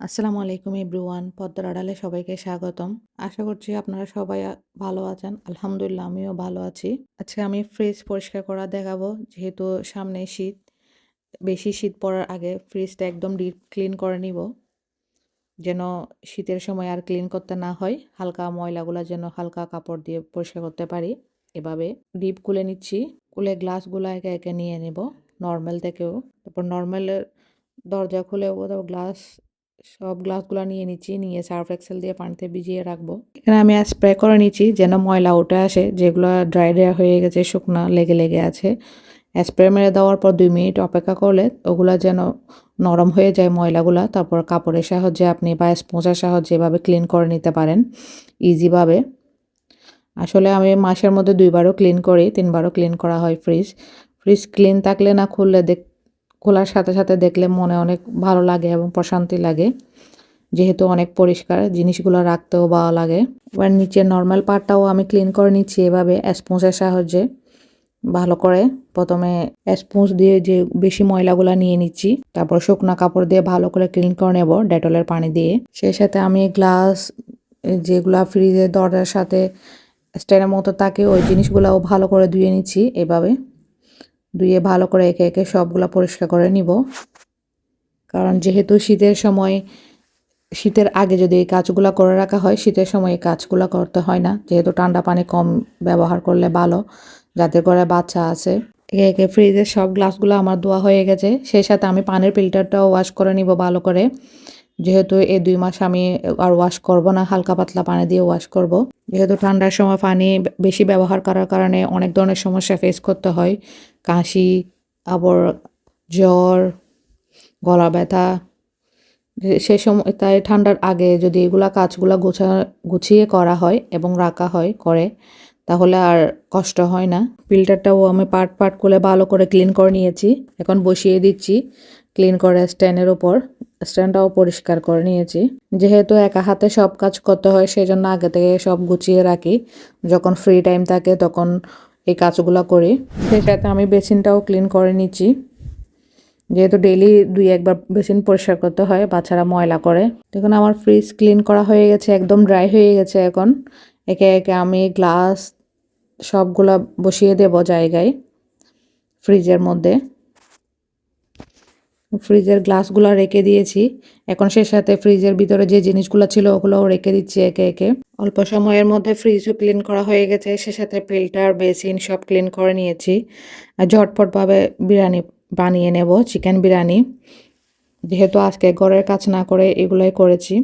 আসসালামু আলাইকুম এভরিওয়ান, পদ্মার আড়ালে সবাইকে স্বাগতম। আশা করছি আপনারা সবাই ভালো আছেন। আলহামদুলিল্লাহ, আমিও ভালো আছি। আজকে আমি ফ্রিজ পরিষ্কার করা দেখাবো, যেহেতু সামনে শীত, বেশি শীত পড়ার আগে ফ্রিজটা একদম ডিপ ক্লিন করে নিব, যেন শীতের সময় আর ক্লিন করতে না হয়। হালকা ময়লাগুলো যেন হালকা কাপড় দিয়ে পরিষ্কার করতে পারি। এভাবে ডিপ খুলে নিচ্ছি, খুলে গ্লাসগুলো একে একে নিয়ে নেব নর্মাল থেকেও। তারপর নর্মালের দরজা খুলে গ্লাস সব গ্লাসগুলো নিয়ে নিচ্ছি, নিয়ে সার্ফ এক্সেল দিয়ে পানিতে ভিজিয়ে রাখব। এখানে আমি স্প্রে করে নিচ্ছি যেন ময়লা উঠে আসে, যেগুলো ড্রাই ড্রাই হয়ে গেছে, শুকনো লেগে লেগে আছে। স্প্রে মেরে দেওয়ার পর দুই মিনিট অপেক্ষা করলে ওগুলো যেন নরম হয়ে যায় ময়লাগুলো, তারপর কাপড়ের সাহায্যে আপনি বা স্পঞ্জের সাহায্যে এভাবে ক্লিন করে নিতে পারেন, ইজিভাবে। আসলে আমি মাসের মধ্যে দুইবারও ক্লিন করি, তিনবারও ক্লিন করা হয় ফ্রিজ। ফ্রিজ ক্লিন থাকলে না খুললে দেখ খোলার সাথে সাথে দেখলে মনে অনেক ভালো লাগে এবং প্রশান্তি লাগে। যেহেতু অনেক পরিষ্কার জিনিসগুলো রাখতেও ভালো লাগে। এবার নিচের নর্মাল পার্টটাও আমি ক্লিন করে নিচ্ছি এভাবে স্পঞ্জের সাহায্যে। ভালো করে প্রথমে স্পঞ্জ দিয়ে যে বেশি ময়লাগুলো নিয়ে নিচ্ছি, তারপর শুকনো কাপড় দিয়ে ভালো করে ক্লিন করে নেব ডেটলের পানি দিয়ে। সেই সাথে আমি গ্লাস যেগুলা ফ্রিজের দরজার সাথে স্ট্যান্ডের মতো থাকে, ওই জিনিসগুলোও ভালো করে ধুয়ে নিচ্ছি এভাবে। ধুয়ে ভালো করে একে একে সবগুলো পরিষ্কার করে নিব। কারণ যেহেতু শীতের সময়, শীতের আগে যদি এই কাজগুলো করে রাখা হয়, শীতের সময় এই কাজগুলো করতে হয় না। যেহেতু ঠান্ডা পানি কম ব্যবহার করলে ভালো, যাদের ঘরে বাচ্চা আছে। একে একে ফ্রিজের সব গ্লাসগুলো আমার ধোয়া হয়ে গেছে। সেই সাথে আমি পানির ফিল্টারটাও ওয়াশ করে নিব ভালো করে। যেহেতু এই দুই মাস আমি আর ওয়াশ করব না, হালকা পাতলা পানি দিয়ে ওয়াশ করব। যেহেতু ঠান্ডার সময় পানি বেশি ব্যবহার করার কারণে অনেক ধরনের সমস্যা ফেস করতে হয়। কাশি, আবার জ্বর, গলা ব্যথা, সে সময় তাই ঠান্ডার আগে যদি এগুলা কাজগুলো গোছা, গুছিয়ে করা হয় এবং রাখা হয় করে, তাহলে আর কষ্ট হয় না। ফিল্টারটাও আমি পার্ট পার্ট করে ভালো করে ক্লিন করে নিয়েছি। এখন বসিয়ে দিচ্ছি। ক্লিন করে স্ট্যান্ডের ওপর। স্ট্যান্ডটাও পরিষ্কার করে নিয়েছি। যেহেতু একা হাতে সব কাজ করতে হয় সেই জন্য আগে থেকে সব গুছিয়ে রাখি। যখন ফ্রি টাইম থাকে, তখন এই কাজগুলো করি। সেই সাথে আমি বেসিনটাও ক্লিন করে নিচ্ছি। যেহেতু ডেইলি দুই একবার বেসিন পরিষ্কার করতে হয়, বাচ্চারা ময়লা করে। দেখুন, আমার ফ্রিজ ক্লিন করা হয়ে গেছে, একদম ড্রাই হয়ে গেছে এখন। একে একে আমি গ্লাস সবগুলা বসিয়ে দেব জায়গায় ফ্রিজের মধ্যে। ফ্রিজের গ্লাসগুলো রেখে দিয়েছি। এখন সে সাথে ফ্রিজের ভিতরে যে জিনিসগুলো ছিল ওগুলোও রেখে দিচ্ছি একে একে। অল্প সময়ের মধ্যে ফ্রিজও ক্লিন করা হয়ে গেছে। সে সাথে ফিল্টার, বেসিন সব ক্লিন করে নিয়েছি। আর ঝটপটভাবে বিরিয়ানি বানিয়ে নেব, চিকেন বিরিয়ানি। যেহেতু আজকে ঘরের কাজ না করে এগুলোই করেছি।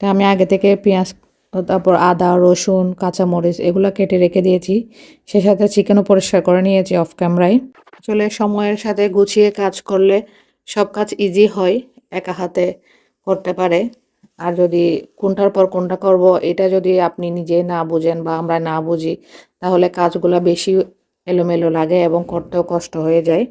তা আমি আগে থেকে পেঁয়াজ, তারপর আদা, রসুন, কাঁচামরিচ এগুলো কেটে রেখে দিয়েছি। সে সাথে চিকেনও পরিষ্কার করে নিয়েছি অফ ক্যামেরায়। আসলে সময়ের সাথে গুছিয়ে কাজ করলে সব কাজ ইজি হয়, একা হাতে করতে পারে। আর যদি কোনটার পর কোনটা করব, এটা যদি আপনি নিজে না বুঝেন বা আমরা না বুঝি, তাহলে কাজগুলো বেশি এলোমেলো লাগে এবং করতেও কষ্ট হয়ে যায়।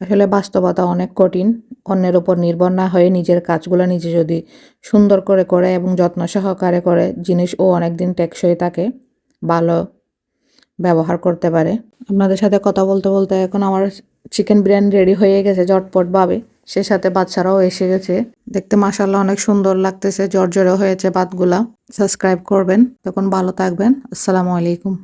আসলে বাস্তবতা অনেক কঠিন, অন্যের উপর নির্ভর না হয়ে নিজের কাজগুলো নিজে যদি সুন্দর করে করে এবং যত্ন সহকারে করে, জিনিসও অনেক দিন টেকসই থাকে, ভালো ব্যবহার করতে পারে। আপনাদের সাথে কথা বলতে বলতে এখন আমার চিকেন বিরিয়ানি রেডি হয়ে গেছে ঝটপটভাবে সে সাথে বাচ্চারাও এসে গেছে। দেখতে মাসাল্লাহ অনেক সুন্দর লাগতেছে জর্জরে হয়েছে ভাতগুলা। সাবস্ক্রাইব করবেন। তখন ভালো থাকবেন। আসসালামু আলাইকুম।